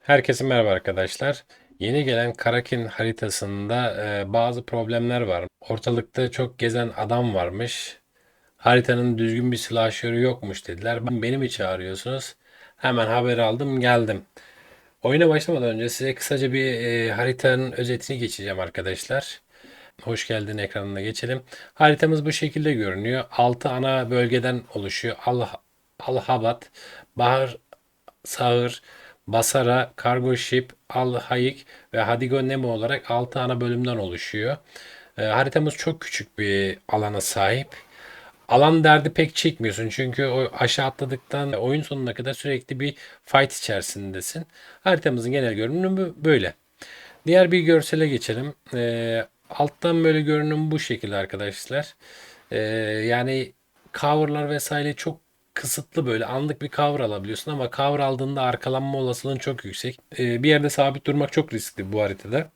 Herkese merhaba arkadaşlar. Yeni gelen Karakin haritasında e, bazı problemler var. Ortalıkta çok gezen adam varmış. Haritanın düzgün bir silahşörü yokmuş dediler. Ben beni mi çağırıyorsunuz? Hemen haber aldım geldim. Oyuna başlamadan önce size kısaca bir e, haritanın özetini geçeceğim arkadaşlar. Hoş geldin ekranına geçelim. Haritamız bu şekilde görünüyor. 6 ana bölgeden oluşuyor. Al Alhabat, Bahar Sağır, Basara, Cargo Ship, Al Hayik ve Hadigo Nemo olarak 6 ana bölümden oluşuyor. Ee, haritamız çok küçük bir alana sahip. Alan derdi pek çekmiyorsun çünkü o aşağı atladıktan oyun sonuna kadar sürekli bir fight içerisindesin. Haritamızın genel görünümü böyle. Diğer bir görsele geçelim. Ee, alttan böyle görünüm bu şekilde arkadaşlar. Ee, yani coverlar vesaire çok kısıtlı böyle anlık bir cover alabiliyorsun ama cover aldığında arkalanma olasılığın çok yüksek. Ee, bir yerde sabit durmak çok riskli bu haritada.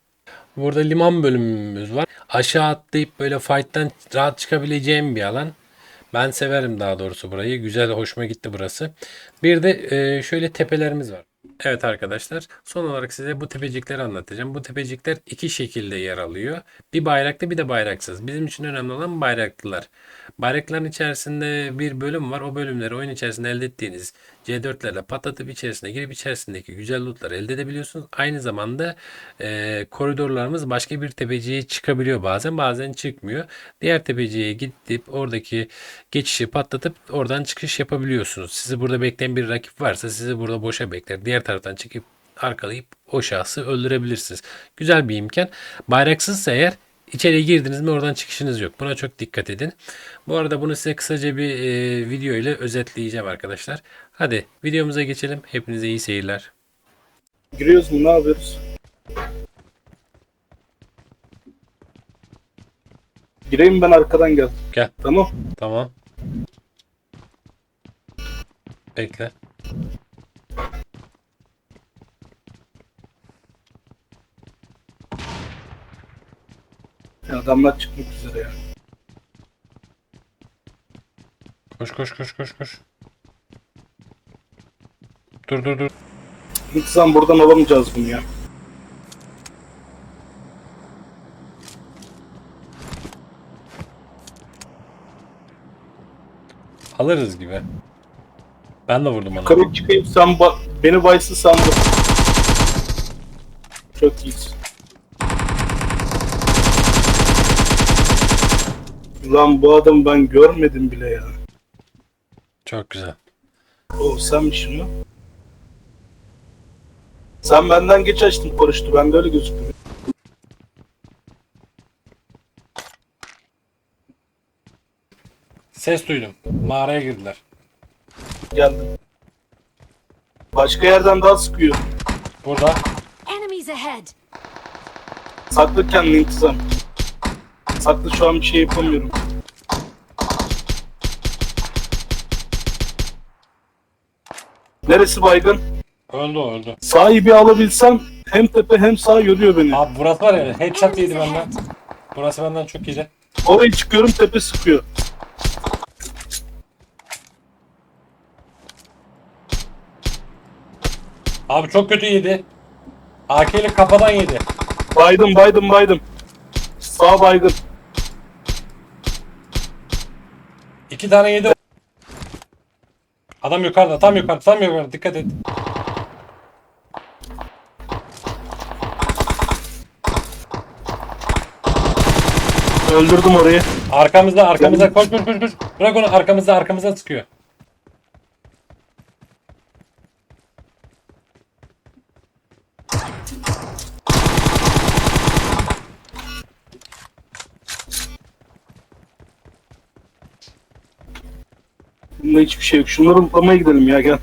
Burada liman bölümümüz var. Aşağı atlayıp böyle fight'tan rahat çıkabileceğim bir alan. Ben severim daha doğrusu burayı. Güzel, hoşuma gitti burası. Bir de e, şöyle tepelerimiz var. Evet arkadaşlar, son olarak size bu tepecikleri anlatacağım. Bu tepecikler iki şekilde yer alıyor. Bir bayraklı bir de bayraksız. Bizim için önemli olan bayraklılar. Bayrakların içerisinde bir bölüm var. O bölümleri oyun içerisinde elde ettiğiniz C4'lerle patlatıp içerisine girip içerisindeki güzel lootları elde edebiliyorsunuz. Aynı zamanda e, koridorlarımız başka bir tepeciye çıkabiliyor bazen bazen çıkmıyor. Diğer tepeciye gidip oradaki geçişi patlatıp oradan çıkış yapabiliyorsunuz. Sizi burada bekleyen bir rakip varsa sizi burada boşa bekler. Diğer taraftan çıkıp arkalayıp o şahsı öldürebilirsiniz. Güzel bir imkan. Bayraksızsa eğer İçeriye girdiniz mi oradan çıkışınız yok. Buna çok dikkat edin. Bu arada bunu size kısaca bir e, video ile özetleyeceğim arkadaşlar. Hadi videomuza geçelim. Hepinize iyi seyirler. Giriyoruz mu ne yapıyoruz? Gireyim ben arkadan gel. Gel. Tamam. Tamam. Bekle. Adamlar çıkmak üzere ya. Koş koş koş koş koş. Dur dur dur. İnsan buradan alamayacağız bunu ya. Alırız gibi. Ben de vurdum onu. Yukarı çıkayım sen ba- beni baysı sen vur. Çok iyisin. Lan bu adam ben görmedim bile ya. Çok güzel. O senmiş mi? Sen benden geç açtın paraşütü. Bende öyle gözüküyor. Ses duydum. Mağaraya girdiler. Geldim. Başka yerden daha sıkıyor. Burada. Enemies ahead! Sakla kendini intizam. Sakla şu an bir şey yapamıyorum. Neresi baygın? Öldü o öldü. Sağı bir alabilsem hem tepe hem sağ yoruyor beni. Abi burası var ya headshot yedi benden. Burası benden çok iyiydi. Oraya çıkıyorum tepe sıkıyor. Abi çok kötü yedi. AK ile kafadan yedi. Baydım baydım baydım. Sağ baygın. İki tane yedi. Adam yukarıda, tam yukarıda, tam yukarıda. Dikkat et. Öldürdüm orayı. Arkamızda, arkamızda. Koş, koş, koş, koş. Bırak onu arkamızda, arkamızda sıkıyor. Bunda hiçbir şey yok. Şunları mutlamaya gidelim ya gel.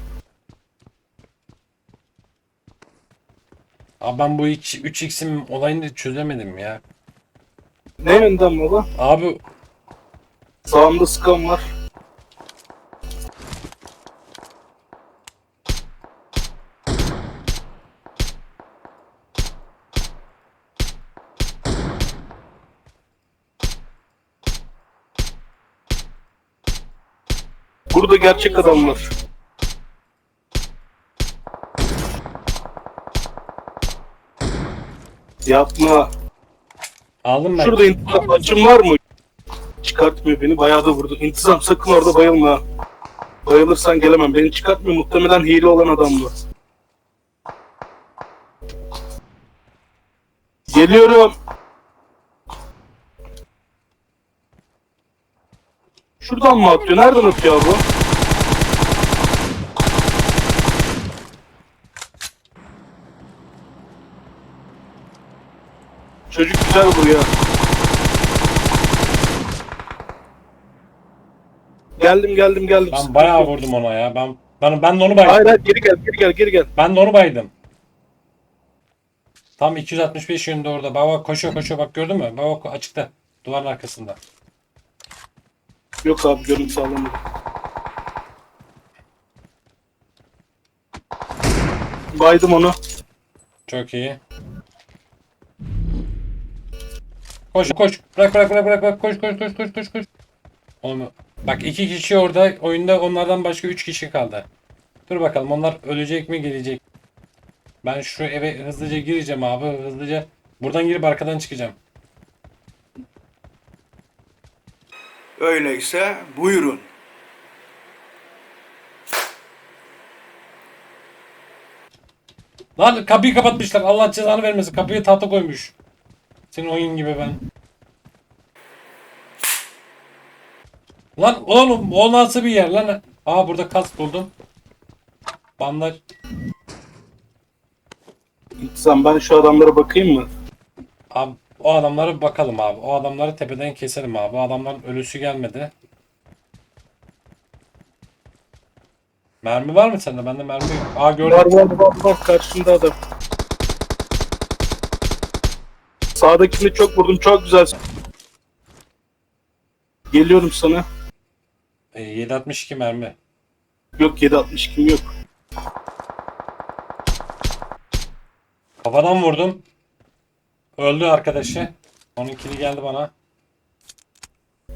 Abi ben bu 3x'in olayını çözemedim ya. Ne yönden baba? Abi Sağımda sıkan var. Burada gerçek adamlar. Yapma. Aldım ben. Şurada intizam açım var mı? Çıkartmıyor beni. Bayağı da vurdu. İntizam sakın orada bayılma. Bayılırsan gelemem. Beni çıkartmıyor. Muhtemelen hile olan adam bu. Geliyorum. Şuradan mı atıyor? Nereden atıyor bu? Çocuk güzel vuruyor. Geldim geldim geldim. Ben bayağı vurdum ona ya. Ben ben ben de onu baydım. Hayır hayır geri gel geri gel geri gel. Ben de onu baydım. Tam 265 yönünde orada. Baba koşuyor koşuyor bak gördün mü? Baba açıkta. Duvarın arkasında. Yok abi görüntü sağlamadı. Baydım onu. Çok iyi. Koş koş. Bırak bırak bırak bırak bırak. Koş koş koş koş koş koş. Oğlum, bak iki kişi orada oyunda onlardan başka üç kişi kaldı. Dur bakalım onlar ölecek mi gelecek. Ben şu eve hızlıca gireceğim abi hızlıca. Buradan girip arkadan çıkacağım. Öyleyse buyurun. Lan kapıyı kapatmışlar. Allah cezanı vermesin. Kapıyı tahta koymuş. Senin oyun gibi ben. Lan oğlum o nasıl bir yer lan? Aa burada kas buldum. Bandaj. İntizam ben şu adamlara bakayım mı? Abi o adamlara bakalım abi. O adamları tepeden keselim abi. O adamların ölüsü gelmedi. Mermi var mı sende? Bende mermi yok. Aa gördüm. Var var var var adam. Sağdakini çok vurdum çok güzel. Geliyorum sana. E, 762 mermi. Yok 760 kim yok. Kafadan vurdum. Öldü arkadaşı. Onunkini geldi bana.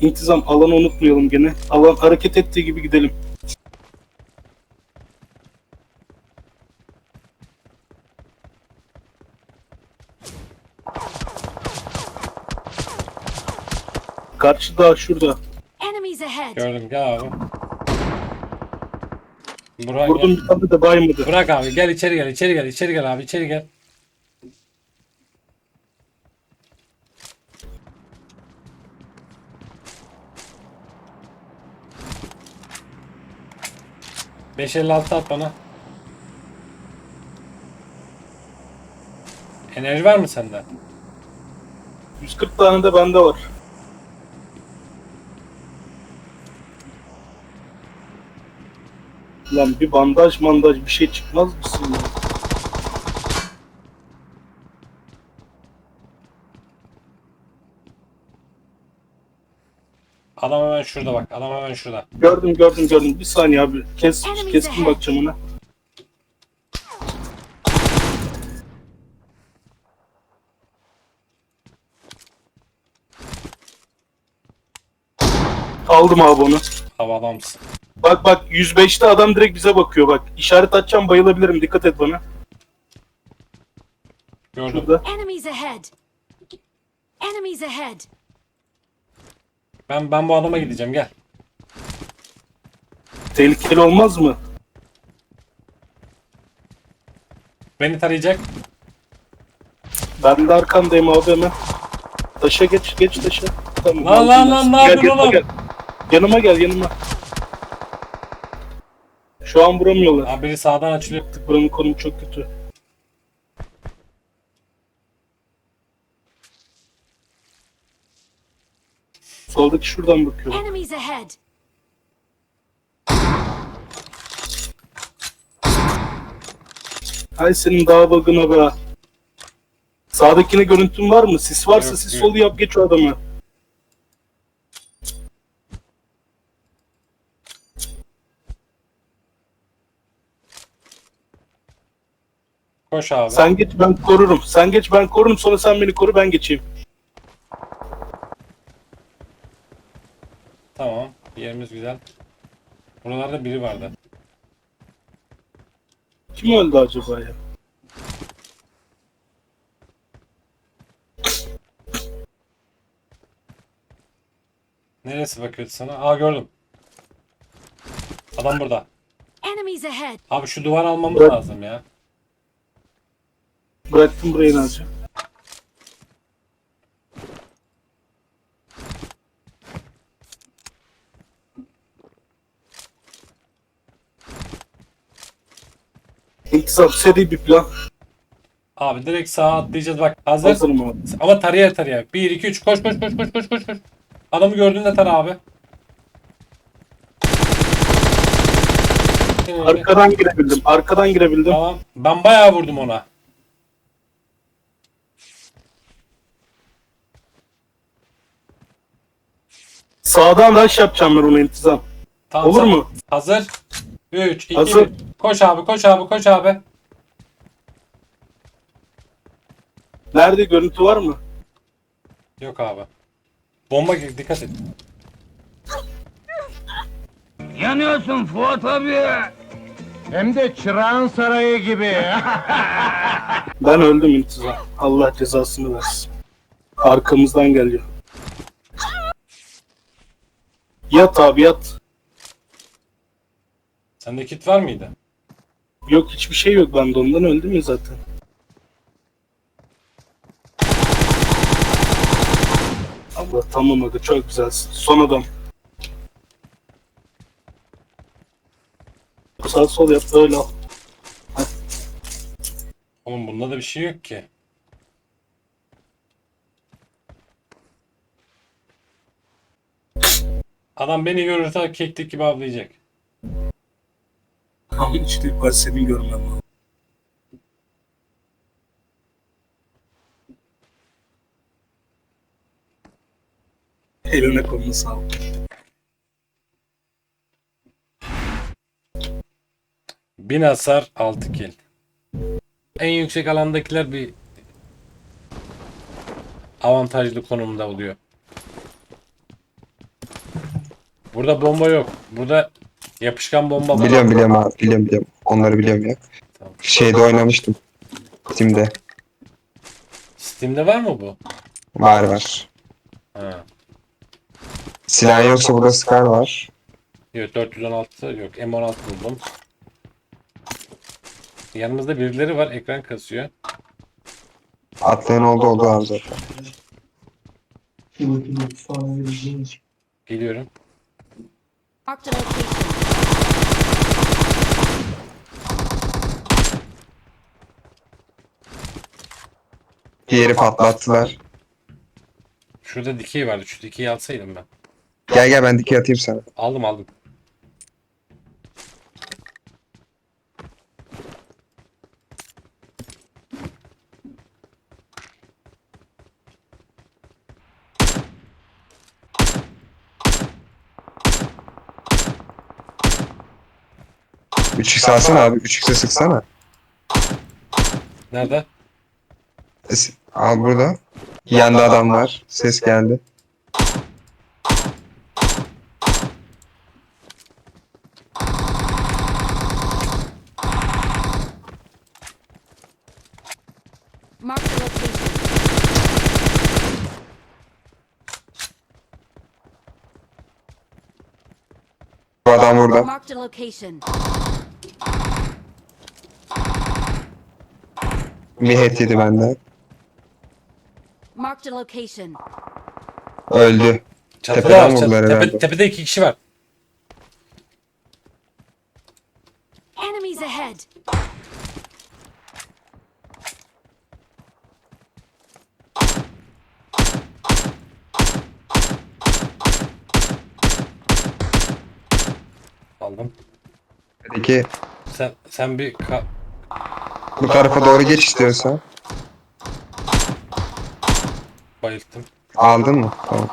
İntizam alanı unutmayalım gene. Alan hareket ettiği gibi gidelim. Karşı dağ şurada. Enemies ahead! Gördüm gel abi. Burak Vurdum gel. bir tane de baymadı. Bırak abi gel içeri gel içeri gel içeri gel abi içeri gel. Beş elli altı at bana. Enerji var mı sende? 140 tane de bende var. Lan bir bandaj mandaj bir şey çıkmaz mısın ya? Adam hemen şurada bak. Adam hemen şurada. Gördüm gördüm gördüm. Bir saniye abi. Kes, keskin bakacağım ona. Aldım abi onu. Adamsın. Bak bak 105'te adam direkt bize bakıyor bak. İşaret atacağım bayılabilirim. Dikkat et bana. Gördüm. Şurada. Enemies ahead! Enemies ahead! Ben ben bu adama gideceğim gel. Tehlikeli olmaz mı? Beni tarayacak. Ben de arkandayım abi hemen. Taşa geç, geç taşa. Tamam. Lan, lan, lan, ne Gel, yapıyorsun yanıma oğlum? Gel. Yanıma gel, yanıma. Şu an vuramıyorlar. Abi biri sağdan açılıyor. Artık buranın konumu çok kötü. Soldaki şuradan bakıyor. Enemies ahead! Senin dağ bagına be. Sağdakine görüntün var mı? Sis varsa Yok, sis yok. solu yap geç o adamı. Koş abi. Sen geç ben korurum. Sen geç ben korurum sonra sen beni koru ben geçeyim. Tamam. Yerimiz güzel. Buralarda biri vardı. Kim öldü acaba ya? Neresi bakıyordu sana? Aa gördüm. Adam burada. Abi şu duvar almamız lazım ya. Bıraktım burayı Naci. İntizam seri bir plan. Abi direkt sağa atlayacağız bak. Hazır. Hazırım ama. Ama taraya taraya. 1 2 3 koş koş koş koş koş koş. koş. Adamı gördüğünde tara abi. Arkadan girebildim. Arkadan girebildim. Tamam. Ben bayağı vurdum ona. Sağdan rush yapacağım ben ona intizam. Tamam, Olur mu? Hazır. 3 2 Hazır. 1. Koş abi koş abi koş abi. Nerede görüntü var mı? Yok abi. Bomba gir dikkat et. Yanıyorsun Fuat abi. Hem de Çırağan Sarayı gibi. Ben öldüm intizam. Allah cezasını versin. Arkamızdan geliyor. Yat abi yat. Sende kit var mıydı? Yok hiçbir şey yok bende ondan öldüm ya zaten. Allah tamam hadi çok güzelsin. Son adam. Sağ sol yap öyle al. Oğlum bunda da bir şey yok ki. Adam beni görürse keklik gibi avlayacak. Ama işte yukarı senin görmen lazım. Eline koluna sağlık. Bin hasar 6 kill. En yüksek alandakiler bir avantajlı konumda oluyor. Burada bomba yok. Burada yapışkan bomba var. Biliyorum biliyorum abi biliyorum biliyorum. Onları biliyorum ya. Tamam. Şeyde oynamıştım. Steam'de. Steam'de var mı bu? Var var. Ha. Silah yoksa burada Scar var. Yok 416 yok M16 buldum. Yanımızda birileri var ekran kasıyor. Atlayan oldu oldu abi zaten. Geliyorum. Marked a location. Diğeri patlattılar. Şurada dikey vardı. Şu dikeyi alsaydım ben. Gel gel ben dikey atayım sana. Aldım aldım. Üç x alsana abi. Üç x'e sıksana. Nerede? Es- Al burada. Yanda adam var. Ses geldi. Marked a location. Bu adam burada. Marked a location. Bir hit yedi benden. Marked a location. Öldü. Çatıda Tepeden var. çat- vurdular tepe- herhalde. tepede iki kişi var. Enemies ahead. Aldım. Peki Sen sen bir ka- bu tarafa doğru geç istiyorsan. bayılttım. Aldın mı? Tamam.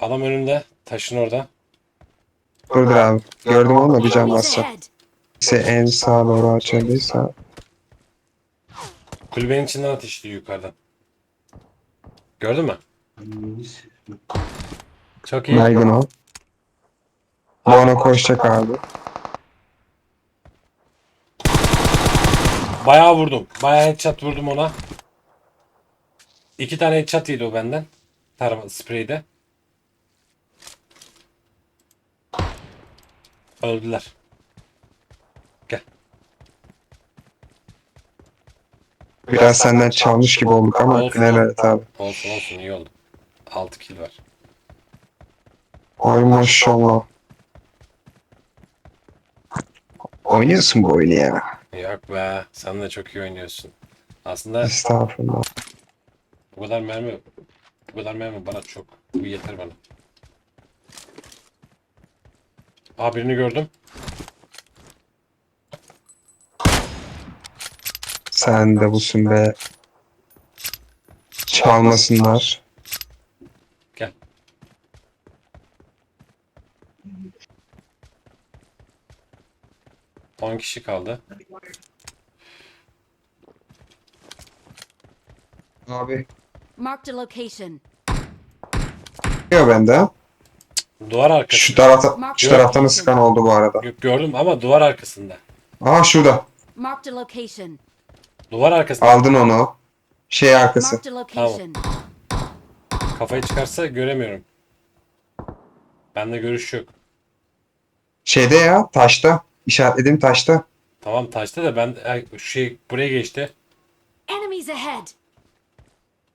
Adam önümde. Taşın orada. Durdur abi. Gördüm ama bir can ahead. Ise en sağa doğru açıldıysa. Kulübenin içinden ateşli yukarıdan. Gördün mü? Çok iyi. Baygın o. Bu ona koşacak abi. Bayağı vurdum. Bayağı headshot vurdum ona. İki tane headshot yedi o benden. Tarama spreyde. Öldüler. Gel. Biraz senden çalmış gibi olduk ama Olsun. helal et abi. Olsun olsun iyi oldu. 6 kill var. Ay maşallah. Oynuyorsun bu oyunu ya. Yok be. Sen de çok iyi oynuyorsun. Aslında Estağfurullah. bu kadar mermi bu kadar mermi bana çok. Bu yeter bana. Aa birini gördüm. Sen de busun be. Çalmasınlar. 10 kişi kaldı. Abi. Marked a location. Yok bende. Duvar arkası. Şu tarafta, şu taraftan sıkan oldu bu arada. Gördüm ama duvar arkasında. Aa şurada. Marked a location. Duvar arkasında. Aldın onu. Şey arkası. Tamam. Kafayı çıkarsa göremiyorum. Bende görüş yok. Şeyde ya taşta. İşaretlediğim taşta. Tamam taşta da ben şu şey buraya geçti. Enemies ahead.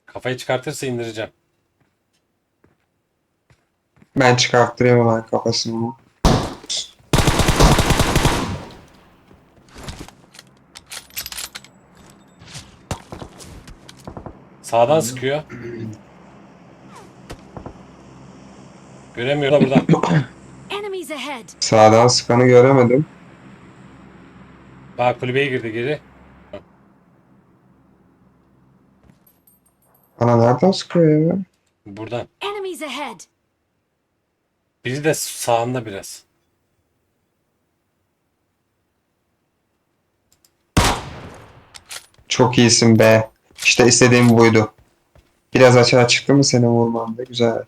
Kafayı çıkartırsa indireceğim. Ben çıkarttırayım hemen kafasını. Sağdan sıkıyor. Göremiyorum da buradan. Sağdan sıkanı göremedim. Bak kulübeye girdi geri. Ana nereden sıkıyor ya? Buradan. Enemies ahead. Biri de sağında biraz. Çok iyisin be. İşte istediğim buydu. Biraz açığa çıktı mı seni vurmam da güzel.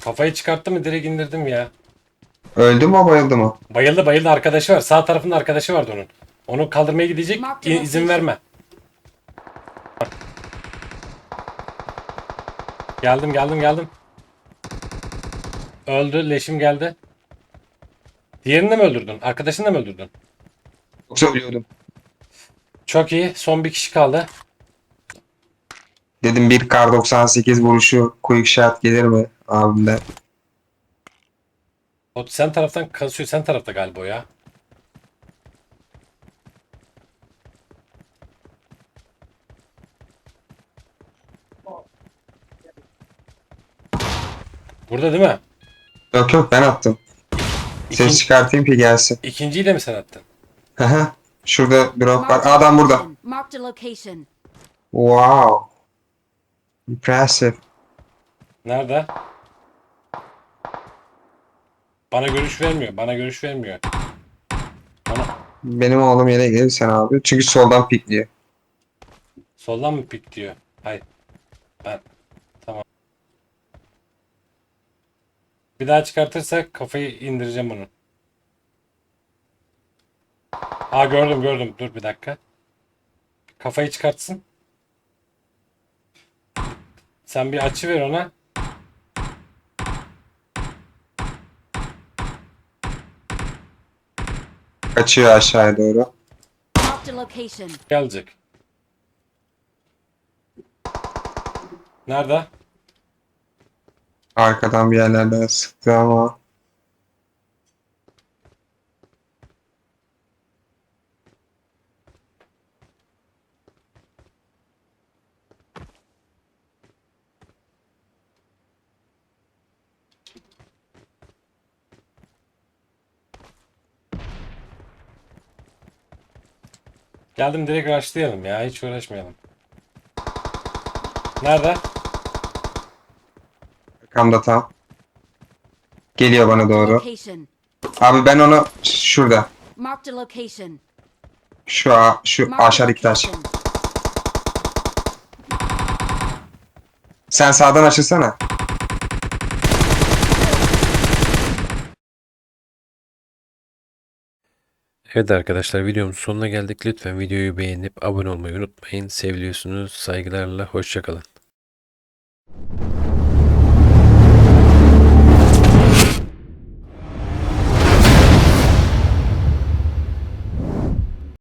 Kafayı çıkarttı mı direkt indirdim ya. Öldü mü bayıldı mı? Bayıldı bayıldı arkadaşı var. Sağ tarafında arkadaşı vardı onun. Onu kaldırmaya gidecek. İ- izin verme. Geldim geldim geldim. Öldü leşim geldi. Diğerini de mi öldürdün? Arkadaşını da mı öldürdün? Yoksa ölüyordum. Çok iyi. Son bir kişi kaldı. Dedim bir kar 98 vuruşu quick shot gelir mi abimden? O sen taraftan kasıyor. Sen tarafta galiba o ya. Burada değil mi? Yok yok ben attım. Ses İkinci, çıkartayım ki gelsin. ikinciyi de mi sen attın? Hı Şurada drop var. Adam burada. location. Marked a location. Wow. Impressive. Nerede? Bana görüş vermiyor. Bana görüş vermiyor. Bana Benim oğlum yere gelirsen abi. Çünkü soldan pikliyor. soldan mı pik diyor? Hayır. Ben tamam. Bir daha çıkartırsak kafayı indireceğim bunu. Aa gördüm gördüm. Dur bir dakika. Kafayı çıkartsın. Sen bir açı ver ona. Kaçıyor aşağıya doğru. Marked a location. Gelecek. Nerede? Arkadan bir yerlerden sıktı ama. Geldim direkt rushlayalım ya. Hiç uğraşmayalım. Nerede? Arkamda tam. Geliyor bana doğru. Location. Abi ben onu şurada. Marked a location. Şu a- şu Marked a aşağıdaki taş. location. Sen sağdan açılsana. Evet arkadaşlar videomuzun sonuna geldik. Lütfen videoyu beğenip abone olmayı unutmayın. Seviliyorsunuz. Saygılarla. Hoşçakalın.